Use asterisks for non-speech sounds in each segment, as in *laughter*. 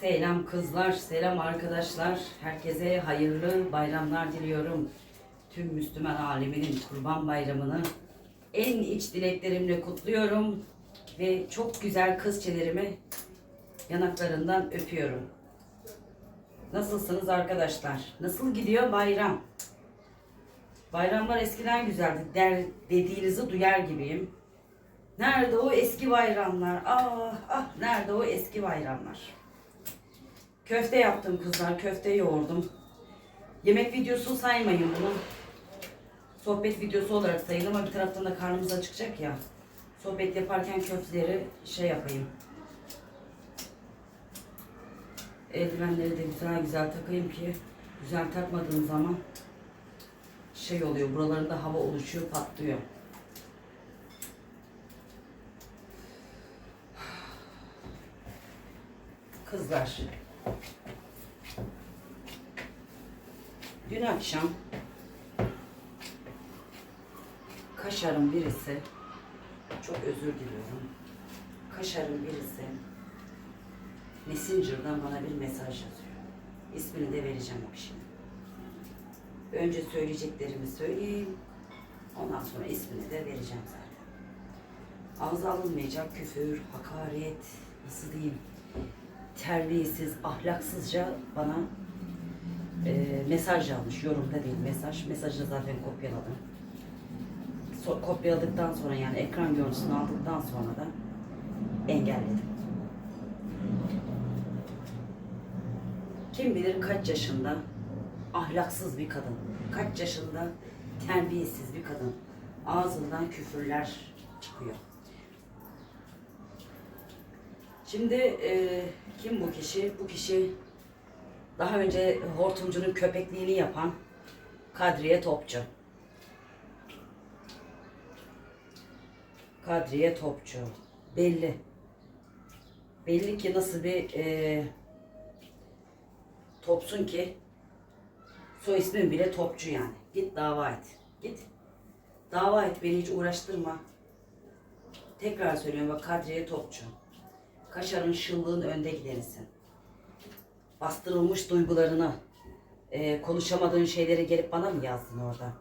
Selam kızlar, selam arkadaşlar. Herkese hayırlı bayramlar diliyorum. Tüm Müslüman aleminin Kurban Bayramını en iç dileklerimle kutluyorum. Ve çok güzel kız çelerimi yanaklarından öpüyorum. Nasılsınız arkadaşlar? Nasıl gidiyor bayram? Bayramlar eskiden güzeldi der dediğinizi duyar gibiyim. Nerede o eski bayramlar? Ah ah nerede o eski bayramlar? Köfte yaptım kızlar. Köfte yoğurdum. Yemek videosu saymayın bunu. Sohbet videosu olarak sayın ama bir taraftan da karnımız acıkacak ya. Sohbet yaparken köfteleri şey yapayım. Eldivenleri de güzel güzel takayım ki güzel takmadığım zaman şey oluyor. Buralarında hava oluşuyor, patlıyor. Kızlar. Dün akşam Kaşar'ın birisi çok özür diliyorum. Kaşar'ın birisi Messenger'dan bana bir mesaj yazıyor. İsmini de vereceğim o kişinin. Önce söyleyeceklerimi söyleyeyim. Ondan sonra ismini de vereceğim zaten. Ağza alınmayacak küfür, hakaret, nasıl diyeyim, terbiyesiz, ahlaksızca bana e, mesaj almış. Yorumda değil mesaj. Mesajı zaten kopyaladım. So- kopyaladıktan sonra yani ekran görüntüsünü aldıktan sonra da engelledim. Kim bilir kaç yaşında ahlaksız bir kadın. Kaç yaşında terbiyesiz bir kadın. Ağzından küfürler çıkıyor. Şimdi e, kim bu kişi? Bu kişi daha önce hortumcunun köpekliğini yapan Kadriye Topçu. Kadriye Topçu. Belli. Belli ki nasıl bir e, topsun ki soy ismin bile Topçu yani. Git dava et. Git. Dava et beni hiç uğraştırma. Tekrar söylüyorum bak Kadriye Topçu. Kaşarın şıllığın önde gidenisin. Bastırılmış duygularını, e, konuşamadığın şeyleri gelip bana mı yazdın orada?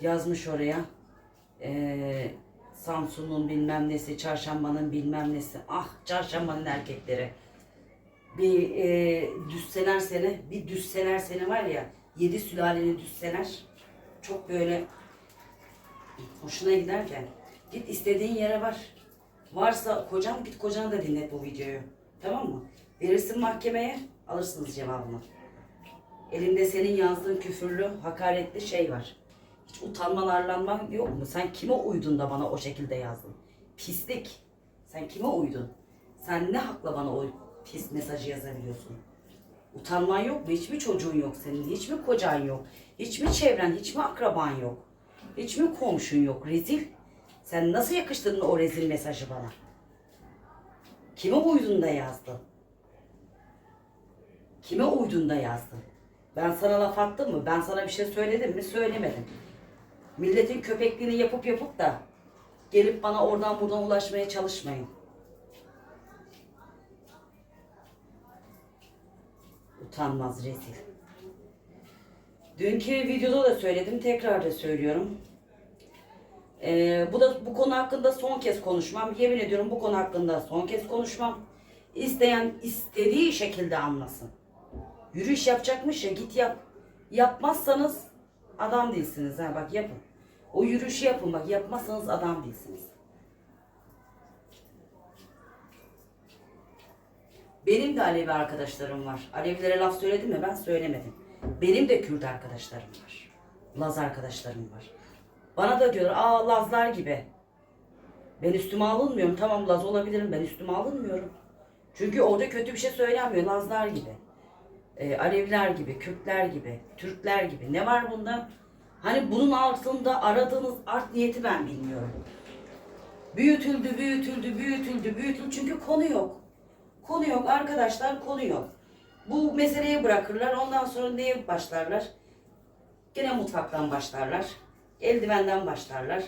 Yazmış oraya. E, Samsun'un bilmem nesi, çarşambanın bilmem nesi. Ah çarşambanın erkekleri. Bir e, düzseler seni, bir düzseler seni var ya, yedi sülaleni düzseler. Çok böyle hoşuna giderken git istediğin yere var. Varsa kocam git kocana da dinlet bu videoyu. Tamam mı? Verirsin mahkemeye alırsınız cevabını. Elimde senin yazdığın küfürlü, hakaretli şey var. Hiç utanman, arlanman yok mu? Sen kime uydun da bana o şekilde yazdın? Pislik. Sen kime uydun? Sen ne hakla bana o pis mesajı yazabiliyorsun? Utanman yok mu? Hiç mi çocuğun yok senin? Hiç mi kocan yok? Hiç mi çevren, hiç mi akraban yok? Hiç mi komşun yok? Rezil. Sen nasıl yakıştırdın o rezil mesajı bana? Kime uydun da yazdın? Kime uydun da yazdın? Ben sana laf attım mı? Ben sana bir şey söyledim mi? Söylemedim. Milletin köpekliğini yapıp yapıp da gelip bana oradan buradan ulaşmaya çalışmayın. Utanmaz rezil. Dünkü videoda da söyledim, tekrar da söylüyorum. Ee, bu da bu konu hakkında son kez konuşmam. Yemin ediyorum bu konu hakkında son kez konuşmam. İsteyen istediği şekilde anlasın. Yürüyüş yapacakmış ya git yap. Yapmazsanız adam değilsiniz ha bak yapın. O yürüyüşü yapın bak yapmazsanız adam değilsiniz. Benim de Alevi arkadaşlarım var. Alevilere laf söyledim mi ben söylemedim. Benim de Kürt arkadaşlarım var. Laz arkadaşlarım var. Bana da diyorlar aa Lazlar gibi. Ben üstüme alınmıyorum. Tamam Laz olabilirim ben üstüme alınmıyorum. Çünkü orada kötü bir şey söylenmiyor. Lazlar gibi. Ee, Aleviler gibi, Kürtler gibi, Türkler gibi. Ne var bunda? Hani bunun altında aradığınız art niyeti ben bilmiyorum. Büyütüldü, büyütüldü, büyütüldü, büyütüldü. Çünkü konu yok. Konu yok arkadaşlar, konu yok. Bu meseleyi bırakırlar. Ondan sonra neye başlarlar? Gene mutfaktan başlarlar. Eldivenden başlarlar.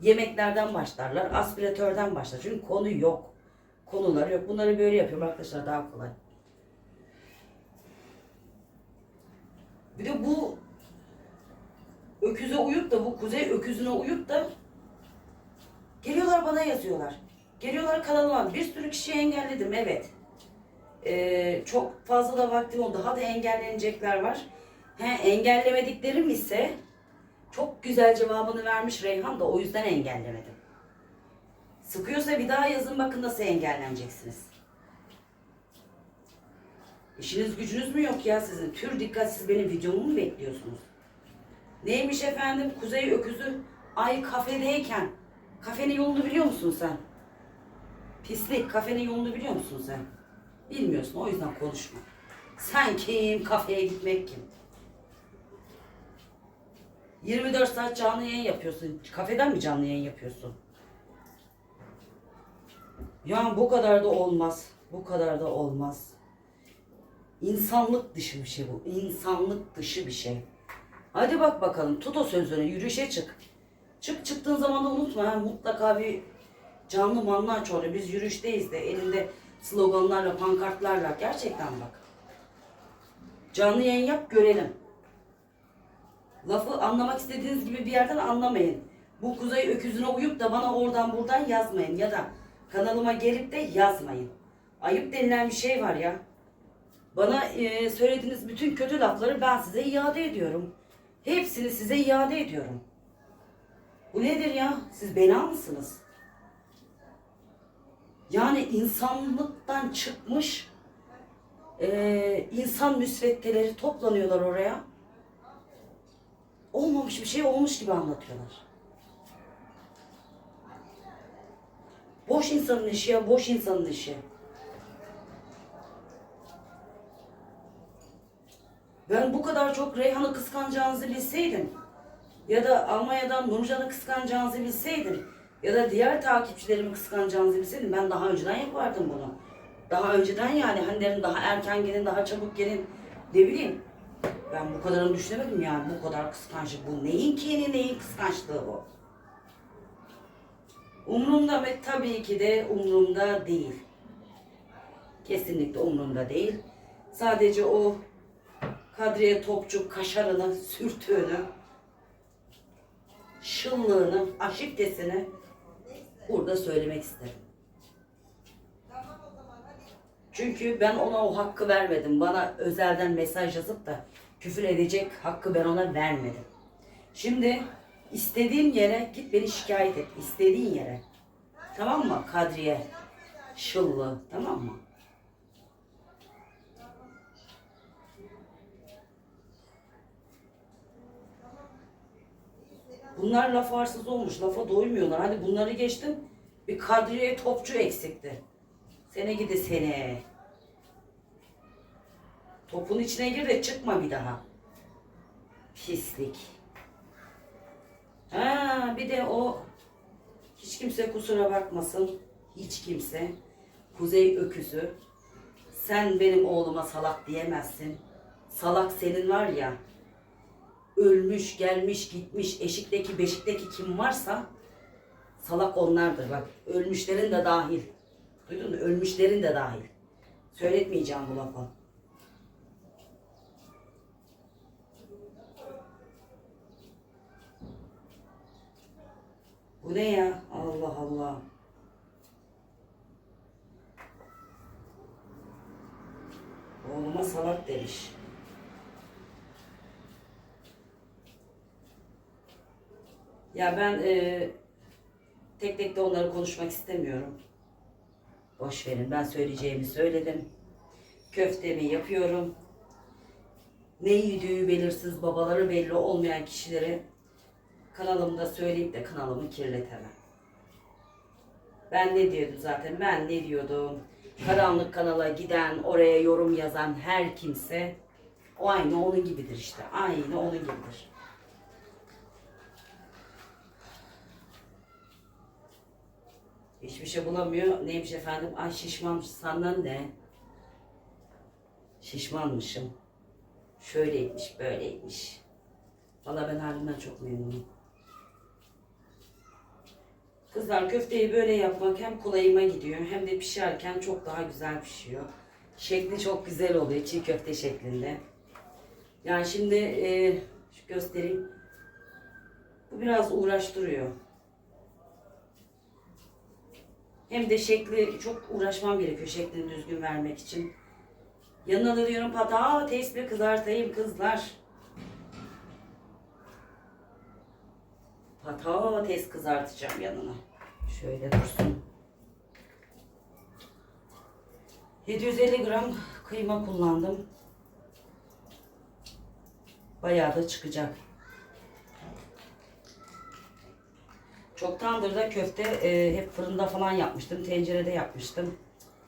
Yemeklerden başlarlar. Aspiratörden başlar. Çünkü konu yok. Konuları yok. Bunları böyle yapıyorum arkadaşlar daha kolay. Bir de bu öküze uyup da bu kuzey öküzüne uyup da geliyorlar bana yazıyorlar. Geliyorlar kanalıma. Bir sürü kişiyi engelledim evet. Ee, çok fazla da vaktim oldu. Daha da engellenecekler var. He, engellemediklerim ise çok güzel cevabını vermiş Reyhan da o yüzden engellemedim. Sıkıyorsa bir daha yazın bakın nasıl engelleneceksiniz. İşiniz gücünüz mü yok ya sizin? Tür dikkatsiz benim videomu mu bekliyorsunuz? Neymiş efendim Kuzey Öküzü ay kafedeyken. Kafenin yolunu biliyor musun sen? Pislik kafenin yolunu biliyor musun sen? Bilmiyorsun o yüzden konuşma. Sen kim? Kafeye gitmek kim? 24 saat canlı yayın yapıyorsun. Kafeden mi canlı yayın yapıyorsun? Ya bu kadar da olmaz. Bu kadar da olmaz. İnsanlık dışı bir şey bu. İnsanlık dışı bir şey. Hadi bak bakalım. Tut o sözünü. Yürüyüşe çık. Çık çıktığın zaman da unutma. Ha. Mutlaka bir canlı manlı aç. Biz yürüyüşteyiz de elinde sloganlarla, pankartlarla. Gerçekten bak. Canlı yayın yap görelim. Lafı anlamak istediğiniz gibi bir yerden anlamayın. Bu kuzey öküzüne uyup da bana oradan buradan yazmayın. Ya da kanalıma gelip de yazmayın. Ayıp denilen bir şey var ya. Bana e, söylediğiniz bütün kötü lafları ben size iade ediyorum. Hepsini size iade ediyorum. Bu nedir ya? Siz bela mısınız? Yani insanlıktan çıkmış e, insan müsveddeleri toplanıyorlar oraya. Olmamış bir şey olmuş gibi anlatıyorlar. Boş insanın işi ya, boş insanın işi. Ben bu kadar çok Reyhan'ı kıskanacağınızı bilseydim ya da Almanya'dan Nurcan'ı kıskanacağınızı bilseydim ya da diğer takipçilerimi kıskanacağınızı bilseydim ben daha önceden yapardım bunu. Daha önceden yani hani derim daha erken gelin, daha çabuk gelin ne bileyim. Ben bu kadarını düşünemedim yani bu kadar kıskançlık. Bu neyin kini neyin kıskançlığı bu? Umrumda ve tabii ki de umrumda değil. Kesinlikle umrumda değil. Sadece o Kadriye Topçu kaşarını, sürtüğünü, şıllığını, aşiftesini burada söylemek isterim. Çünkü ben ona o hakkı vermedim. Bana özelden mesaj yazıp da küfür edecek hakkı ben ona vermedim. Şimdi istediğin yere git beni şikayet et. İstediğin yere. Tamam mı Kadriye? Şıllı. Tamam mı? Bunlar laf arsız olmuş. Lafa doymuyorlar. Hadi bunları geçtim. Bir Kadriye topçu eksikti. Sene gidi sene. Topun içine gir de çıkma bir daha. Pislik. Ha, bir de o hiç kimse kusura bakmasın. Hiç kimse. Kuzey öküzü. Sen benim oğluma salak diyemezsin. Salak senin var ya. Ölmüş, gelmiş, gitmiş, eşikteki, beşikteki kim varsa salak onlardır bak. Ölmüşlerin de dahil. Duydun mu? Ölmüşlerin de dahil. Söyletmeyeceğim bu lafı. Bu ne ya? Allah Allah. Oğluma salak demiş. Ya ben e, tek tek de onları konuşmak istemiyorum. Boş verin. Ben söyleyeceğimi söyledim. Köftemi yapıyorum. Ne yediği belirsiz, babaları belli olmayan kişileri kanalımda söyleyip de kanalımı kirletemem. Ben ne diyordum zaten? Ben ne diyordum? Karanlık kanala giden, oraya yorum yazan her kimse o aynı onun gibidir işte. Aynı onun gibidir. Hiçbir şey bulamıyor. Neymiş efendim? Ay şişmanmış senden ne? Şişmanmışım. Şöyleymiş, böyleymiş. Valla ben halimden çok memnunum. Kızlar köfteyi böyle yapmak hem kolayıma gidiyor hem de pişerken çok daha güzel pişiyor. Şekli çok güzel oluyor çiğ köfte şeklinde. Yani şimdi e, şu göstereyim. Bu biraz uğraştırıyor. Hem de şekli çok uğraşmam gerekiyor şeklini düzgün vermek için. Yanına da diyorum patates bir kızartayım kızlar. Patates kızartacağım yanına. Şöyle dursun. 750 gram kıyma kullandım. Bayağı da çıkacak. Çoktandır da köfte e, hep fırında falan yapmıştım. Tencerede yapmıştım.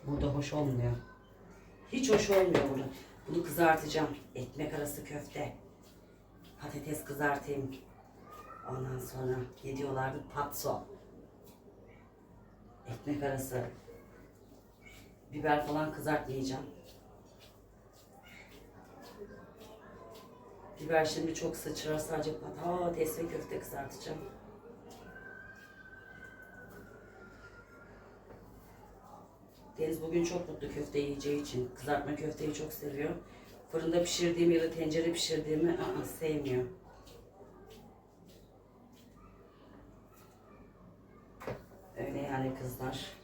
Burada hoş olmuyor. Hiç hoş olmuyor bunu. Bunu kızartacağım. Ekmek arası köfte. Patates kızartayım. Ondan sonra ne diyorlardı? Patso. Ekmek arası. Biber falan kızartmayacağım. Biber şimdi çok sıçrar. Sadece patates ve köfte kızartacağım. Deniz bugün çok mutlu köfte yiyeceği için. Kızartma köfteyi çok seviyor. Fırında pişirdiğimi ya da tencere pişirdiğimi aa, sevmiyor. Öyle yani kızlar.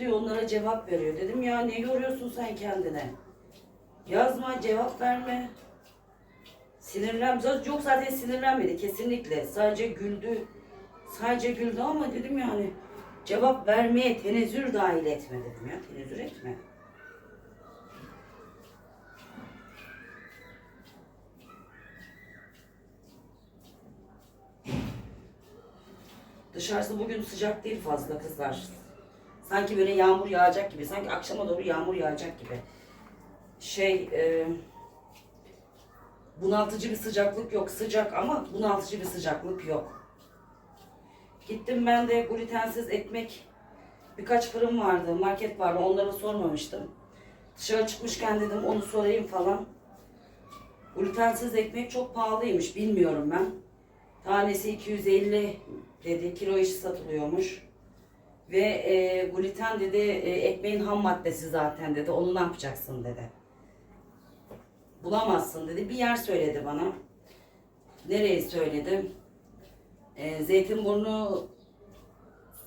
Tutuyor onlara cevap veriyor. Dedim ya ne yoruyorsun sen kendine? Yazma cevap verme. Sinirlen, yok zaten sinirlenmedi kesinlikle. Sadece güldü. Sadece güldü ama dedim yani cevap vermeye tenezzül dahil etme dedim ya. Tenezzül etme. Dışarısı bugün sıcak değil fazla kızlar. Sanki böyle yağmur yağacak gibi. Sanki akşama doğru yağmur yağacak gibi. Şey, e, bunaltıcı bir sıcaklık yok. Sıcak ama bunaltıcı bir sıcaklık yok. Gittim ben de glutensiz ekmek birkaç fırın vardı, market vardı. Onlara sormamıştım. Dışarı çıkmışken dedim onu sorayım falan. Glutensiz ekmek çok pahalıymış. Bilmiyorum ben. Tanesi 250 dedi. Kilo işi satılıyormuş. Ve e, gluten dedi e, ekmeğin ham maddesi zaten dedi. Onu ne yapacaksın dedi. Bulamazsın dedi. Bir yer söyledi bana. Nereyi söyledi? E, Zeytinburnu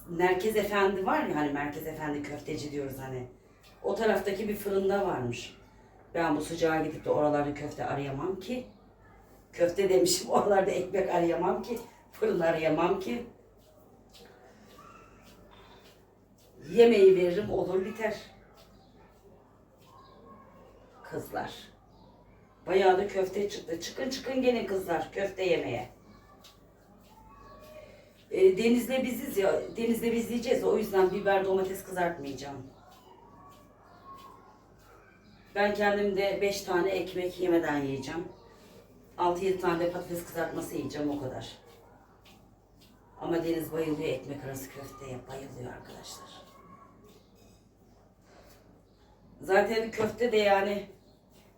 Merkez Efendi var ya hani Merkez Efendi köfteci diyoruz hani. O taraftaki bir fırında varmış. Ben bu sıcağa gidip de oralarda köfte arayamam ki. Köfte demişim *laughs* oralarda ekmek arayamam ki. Fırın arayamam ki. Yemeği veririm olur biter. Kızlar. Bayağı da köfte çıktı. Çıkın çıkın gene kızlar köfte yemeye. E, denizle biziz ya. Denizle biz yiyeceğiz. O yüzden biber domates kızartmayacağım. Ben kendim de 5 tane ekmek yemeden yiyeceğim. 6-7 tane de patates kızartması yiyeceğim o kadar. Ama Deniz bayılıyor ekmek arası köfteye. Bayılıyor arkadaşlar. Zaten köfte de yani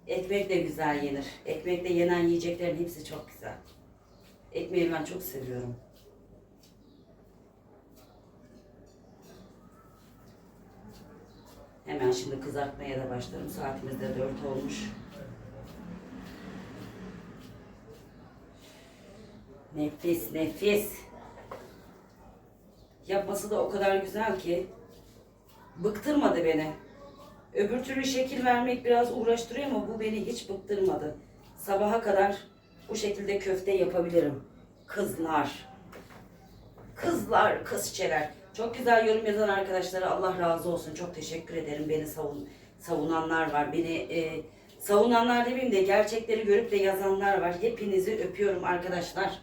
ekmek de güzel yenir. Ekmekle yenen yiyeceklerin hepsi çok güzel. Ekmeği ben çok seviyorum. Hemen şimdi kızartmaya da başlarım. Saatimiz de 4 olmuş. Nefis nefis. Yapması da o kadar güzel ki bıktırmadı beni. Öbür türlü şekil vermek biraz uğraştırıyor ama bu beni hiç bıktırmadı. Sabaha kadar bu şekilde köfte yapabilirim. Kızlar. Kızlar, kızçeler. Çok güzel yorum yazan arkadaşlara Allah razı olsun. Çok teşekkür ederim. Beni savun, savunanlar var. Beni e, savunanlar demeyeyim de gerçekleri görüp de yazanlar var. Hepinizi öpüyorum arkadaşlar.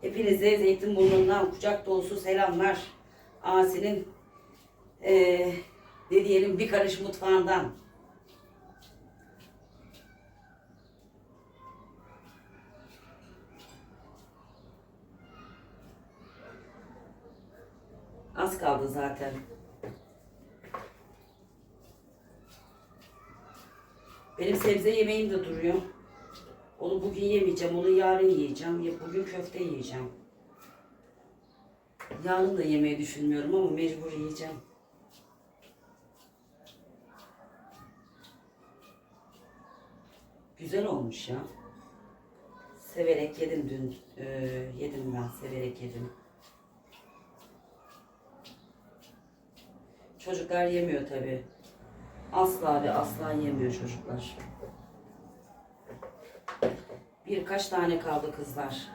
Hepinize Zeytinburnu'ndan kucak dolusu selamlar. Asi'nin e, ne diyelim bir karış mutfağından. Az kaldı zaten. Benim sebze yemeğim de duruyor. Onu bugün yemeyeceğim, onu yarın yiyeceğim. Bugün köfte yiyeceğim. Yarın da yemeyi düşünmüyorum ama mecbur yiyeceğim. Güzel olmuş ya. Severek yedim dün. Ee, yedim ben, severek yedim. Çocuklar yemiyor tabi. Asla ve asla yemiyor çocuklar. Birkaç tane kaldı kızlar.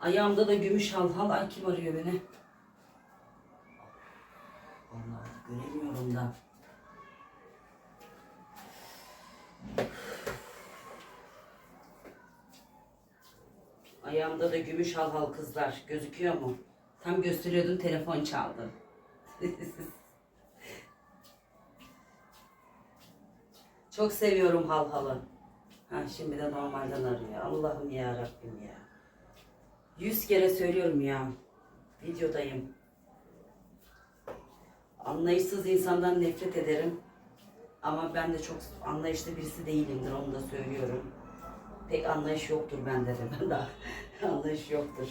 Ayağımda da gümüş halhal. Ay kim arıyor beni? Allah göremiyorum da. Gümüş halhal kızlar. Gözüküyor mu? Tam gösteriyordum telefon çaldı. *laughs* Çok seviyorum halhalı. Ha şimdi de normalden arıyor. Allah'ım ya Rabbim ya. Yüz kere söylüyorum ya. Videodayım. Anlayışsız insandan nefret ederim. Ama ben de çok anlayışlı birisi değilimdir onu da söylüyorum. Pek anlayış yoktur bende de. Ben de anlayış yoktur.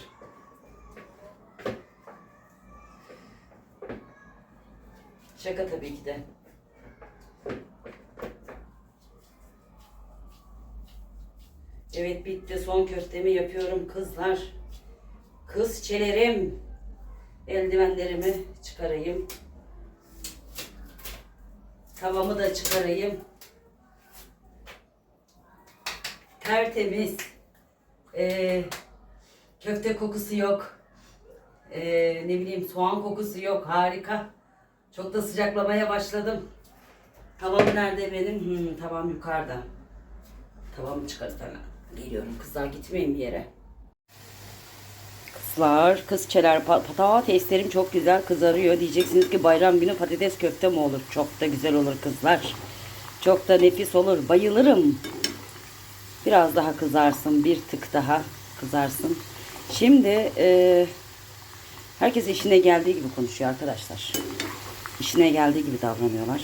Şaka tabii ki de. Evet bitti. Son köftemi yapıyorum kızlar. Kızçelerim. Eldivenlerimi çıkarayım. Tavamı da çıkarayım. Tertemiz. Ee, köfte kokusu yok. Ee, ne bileyim soğan kokusu yok. Harika. Çok da sıcaklamaya başladım. Tavam nerede benim? Hmm, tavam yukarıda. Tavamı hemen geliyorum. Kızlar gitmeyin bir yere. Kızlar, kızçeler, pa- patateslerim çok güzel kızarıyor. Diyeceksiniz ki bayram günü patates köfte mi olur? Çok da güzel olur kızlar. Çok da nefis olur. Bayılırım. Biraz daha kızarsın. Bir tık daha kızarsın. Şimdi e, herkes işine geldiği gibi konuşuyor arkadaşlar. İşine geldiği gibi davranıyorlar.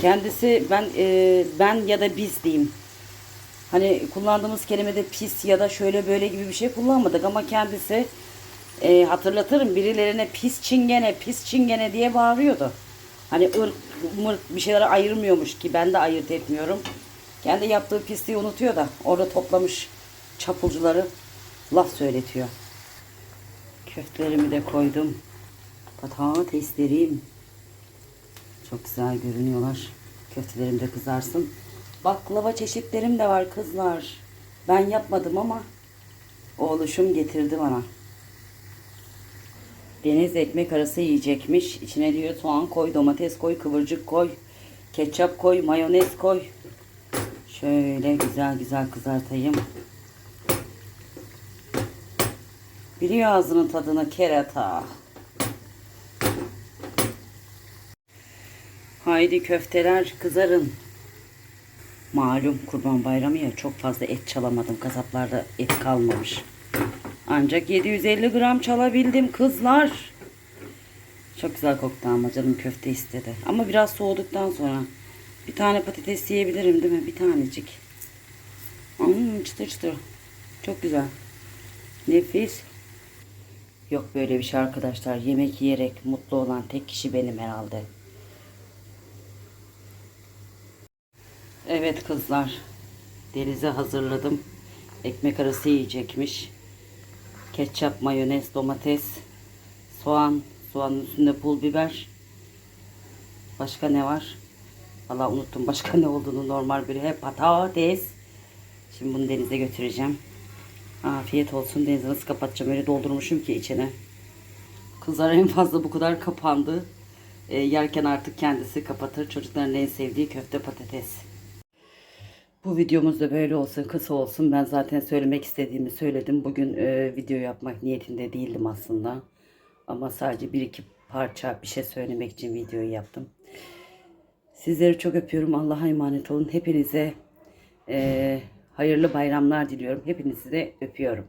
Kendisi ben e, ben ya da biz diyeyim. Hani kullandığımız kelimede pis ya da şöyle böyle gibi bir şey kullanmadık ama kendisi e, hatırlatırım birilerine pis çingene pis çingene diye bağırıyordu. Hani ırk mırk bir şeyleri ayırmıyormuş ki ben de ayırt etmiyorum. Kendi yaptığı pisliği unutuyor da orada toplamış çapulcuları laf söyletiyor. Köftelerimi de koydum. Patateslerim. Çok güzel görünüyorlar. Köftelerim de kızarsın. Baklava çeşitlerim de var kızlar. Ben yapmadım ama oğluşum getirdi bana. Deniz ekmek arası yiyecekmiş. İçine diyor soğan koy, domates koy, kıvırcık koy, ketçap koy, mayonez koy. Şöyle güzel güzel kızartayım. Biliyor ağzının tadını kerata. Haydi köfteler kızarın. Malum kurban bayramı ya çok fazla et çalamadım. Kasaplarda et kalmamış. Ancak 750 gram çalabildim kızlar. Çok güzel koktu ama canım köfte istedi. Ama biraz soğuduktan sonra bir tane patates yiyebilirim değil mi? Bir tanecik. Hmm, çıtır çıtır. Çok güzel. Nefis. Yok böyle bir şey arkadaşlar. Yemek yiyerek mutlu olan tek kişi benim herhalde. Evet kızlar. Denize hazırladım. Ekmek arası yiyecekmiş. Ketçap, mayonez, domates, soğan, soğanın üstünde pul biber. Başka ne var? Valla unuttum başka *laughs* ne olduğunu normal böyle hep patates. Şimdi bunu denize götüreceğim. Afiyet olsun. Denizi nasıl kapatacağım? Öyle doldurmuşum ki içine. Kızlar en fazla bu kadar kapandı. E, yerken artık kendisi kapatır. Çocukların en sevdiği köfte patates. Bu videomuz da böyle olsun, kısa olsun. Ben zaten söylemek istediğimi söyledim. Bugün e, video yapmak niyetinde değildim aslında. Ama sadece bir iki parça bir şey söylemek için videoyu yaptım. Sizleri çok öpüyorum. Allah'a emanet olun. Hepinize e, hayırlı bayramlar diliyorum. Hepinizi de öpüyorum.